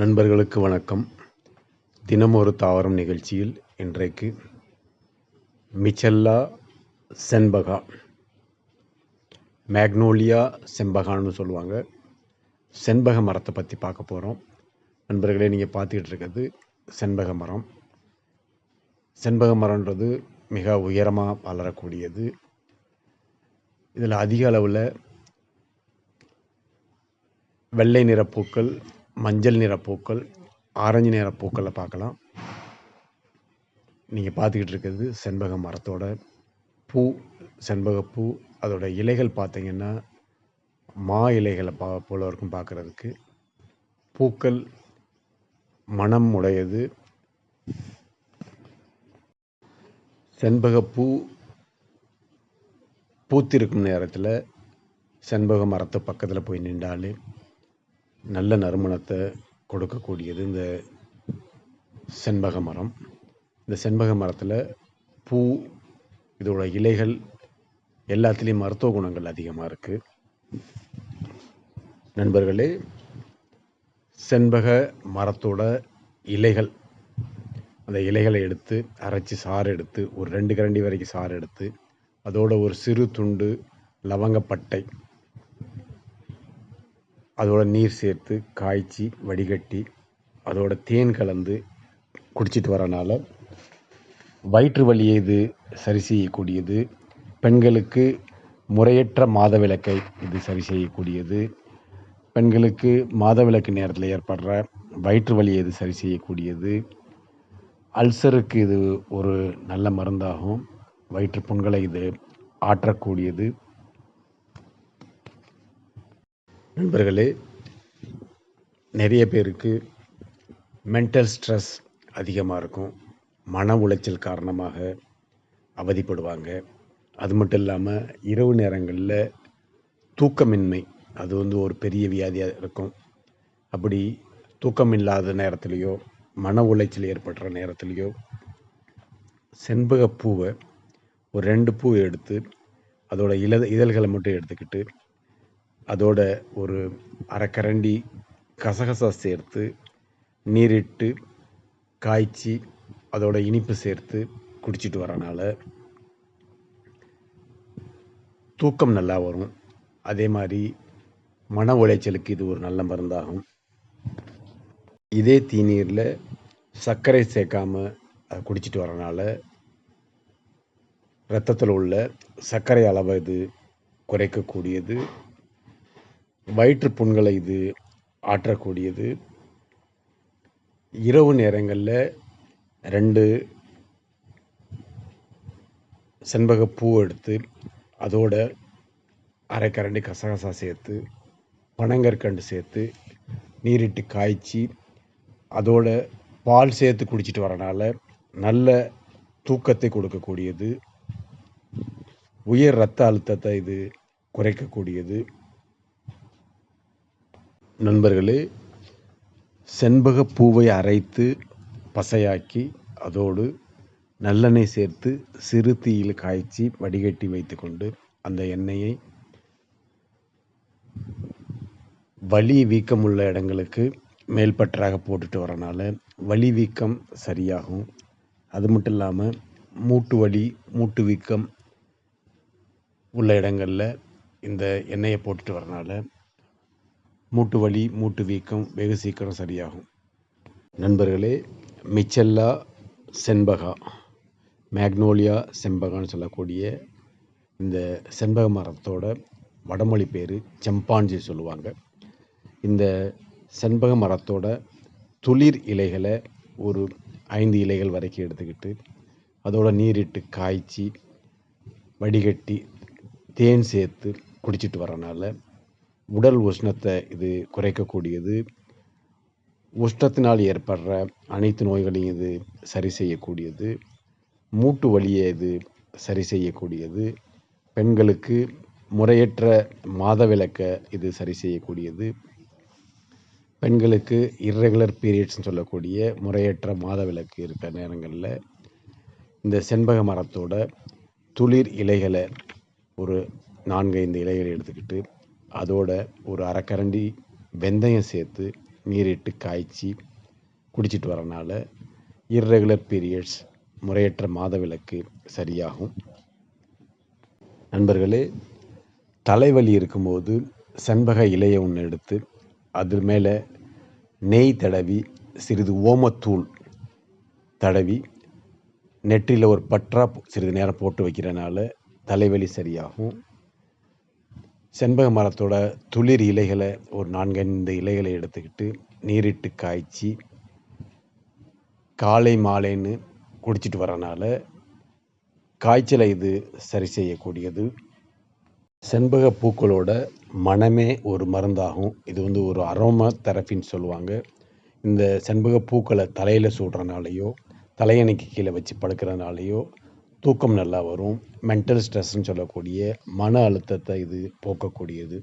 நண்பர்களுக்கு வணக்கம். தினம் ஒரு தாவரம் நிகழ்ச்சியில் இன்றைக்கு மிச்சல்லா செண்பகா மேக்னோலியா செம்பகான்னு சொல்லுவாங்க. செண்பக மரத்தை பற்றி பார்க்க போகிறோம் நண்பர்களே நீங்கள் பார்த்துக்கிட்டு இருக்கிறது செண்பக மரம். செண்பக மரன்றது மிக உயரமாக வளரக்கூடியது. இதில் அதிக அளவில் வெள்ளை நிற பூக்கள் மஞ்சள் நிற பூக்கள் ஆரஞ்சு நிற பூக்களை பார்க்கலாம். நீங்கள் பார்த்துக்கிட்டு இருக்கிறது செண்பக மரத்தோட பூ செண்பகப்பூ அதோட இலைகள் பார்த்தீங்கன்னா மா இலைகளை பா போல இருக்கும் பார்க்குறதுக்கு. பூக்கள் மனம் உடையது. செண்பகப்பூ பூத்திருக்கும் நேரத்தில் செண்பக மரத்து பக்கத்தில் போய் நின்றாலே நல்ல நறுமணத்தை கொடுக்கக்கூடியது இந்த செண்பக மரம். இந்த செண்பக மரத்தில் பூ இதோட இலைகள் எல்லாத்துலேயும் மருத்துவ குணங்கள் அதிகமாக இருக்குது நண்பர்களே செண்பக மரத்தோட இலைகள் அந்த இலைகளை எடுத்து அரைச்சி சாறு எடுத்து ஒரு ரெண்டு கரண்டி வரைக்கும் சாறு எடுத்து அதோட ஒரு சிறு துண்டு லவங்கப்பட்டை அதோட நீர் சேர்த்து காய்ச்சி வடிகட்டி அதோட தேன் கலந்து குடிச்சிட்டு வரனால வயிற்று வலியை இது சரி செய்யக்கூடியது. பெண்களுக்கு முறையற்ற மாதவிலக்கை இது சரி செய்யக்கூடியது. பெண்களுக்கு மாதவிலக்கு நேரத்தில் ஏற்படுற வயிற்று வலியை இது சரி செய்யக்கூடியது. அல்சருக்கு இது ஒரு நல்ல மருந்தாகும் வயிற்று புண்களை இது ஆற்றக்கூடியது. நண்பர்களே நிறைய பேருக்கு மென்டல் ஸ்ட்ரெஸ் அதிகமாக இருக்கும். மன உளைச்சல் காரணமாக அவதிப்படுவாங்க. அது மட்டும் இல்லாமல் இரவு நேரங்களில் தூக்கமின்மை அது வந்து ஒரு பெரிய வியாதியாக இருக்கும். அப்படி தூக்கம் இல்லாத நேரத்துலேயோ மன உளைச்சல் ஏற்படுற நேரத்துலையோ செண்பகப்பூவை ஒரு ரெண்டு பூவை எடுத்து அதோட இல இதழ்களை மட்டும் எடுத்துக்கிட்டு அதோட ஒரு அரைக்கரண்டி கசகசா சேர்த்து நீரிட்டு காய்ச்சி அதோட இனிப்பு சேர்த்து குடிச்சிட்டு வரனால தூக்கம் நல்லா வரும். அதே மாதிரி மன உளைச்சலுக்கு இது ஒரு நல்ல மருந்தாகும். இதே தீநீரில் சர்க்கரை சேர்க்காம அதை குடிச்சிட்டு வரனால இரத்தத்தில் உள்ள சர்க்கரை அளவை இது குறைக்கக்கூடியது. வயிற்று புண்களை இது ஆற்றக்கூடியது. இரவு நேரங்களில் ரெண்டு செண்பக பூ எடுத்து அதோட அரை கசகசா சேர்த்து பனங்கற்கண்டு சேர்த்து நீரிட்டு காய்ச்சி அதோட பால் சேர்த்து குடிச்சிட்டு வரனால நல்ல தூக்கத்தை கொடுக்கக்கூடியது. உயர் இரத்த அழுத்தத்தை இது குறைக்கக்கூடியது. நண்பர்களே செண்பக பூவை அரைத்து பசையாக்கி அதோடு நல்லெண்ணெய் சேர்த்து சிறு தீயில் காய்ச்சி வடிகட்டி வைத்துக்கொண்டு அந்த எண்ணெயை வலி வீக்கம் உள்ள இடங்களுக்கு மேல்பற்றாக போட்டுட்டு வரனால வலி வீக்கம் சரியாகும். அது மட்டும் இல்லாமல் மூட்டு வலி மூட்டு வீக்கம் உள்ள இடங்களில் இந்த எண்ணெயை போட்டுட்டு வரனால மூட்டு வலி மூட்டு வீக்கம் வெகு சீக்கிரம் சரியாகும். நண்பர்களே மிச்சல்லா செண்பகா மேக்னோலியா செம்பகான்னு சொல்லக்கூடிய இந்த செண்பக மரத்தோட வடமொழி பேர் செம்பாஞ்சி சொல்லுவாங்க. இந்த செண்பக மரத்தோட துளிர் இலைகளை ஒரு ஐந்து இலைகள் வரைக்கும் எடுத்துக்கிட்டு அதோட நீரிட்டு காய்ச்சி வடிகட்டி தேன் சேர்த்து குடிச்சிட்டு வரனால உடல் உஷ்ணத்தை இது குறைக்கக்கூடியது. உஷ்ணத்தினால் ஏற்படுற அனைத்து நோய்களையும் இது சரி செய்யக்கூடியது. மூட்டு வலியை இது சரி செய்யக்கூடியது. பெண்களுக்கு முறையற்ற மாதவிலக்கை இது சரி செய்யக்கூடியது. பெண்களுக்கு இர்ரெகுலர் பீரியட்ஸ்னு சொல்லக்கூடிய முறையற்ற மாதவிலக்கு இருக்கிற நேரங்களில் இந்த செண்பக மரத்தோட துளிர் இலைகளை ஒரு நான்கு ஐந்து இலைகளை எடுத்துக்கிட்டு அதோட ஒரு அரைக்கரண்டி வெந்தயம் சேர்த்து நீரிட்டு காய்ச்சி குடிச்சிட்டு வரனால இர்ரெகுலர் பீரியட்ஸ் முறையற்ற மாதவிலக்கு சரியாகும். நண்பர்களே தலைவலி இருக்கும்போது செண்பக இலையை ஒன்று எடுத்து அது மேலே நெய் தடவி சிறிது ஓமத்தூள் தடவி நெற்றியில் ஒரு பற்றா சிறிது நேரம் போட்டு வைக்கிறனால தலைவலி சரியாகும். செண்பக மரத்தோட துளிர் இலைகளை ஒரு நான்கைந்து இலைகளை எடுத்துக்கிட்டு நீரிட்டு காய்ச்சி காலை மாலைன்னு குடிச்சிட்டு வரனால காய்ச்சலை இது சரி செய்யக்கூடியது. செண்பக பூக்களோட மனமே ஒரு மருந்தாகும். இது வந்து ஒரு அரோமா தெரப்பின்னு சொல்லுவாங்க. இந்த செண்பக பூக்களை தலையில் சூடுறனாலையோ தலையணைக்கு கீழே வச்சு படுக்கிறனாலையோ தூக்கம் நல்லா வரும் மென்டல் ஸ்ட்ரெஸ்ன்னு சொல்லக்கூடிய மன அழுத்தத்தை இது போக்கக்கூடியது.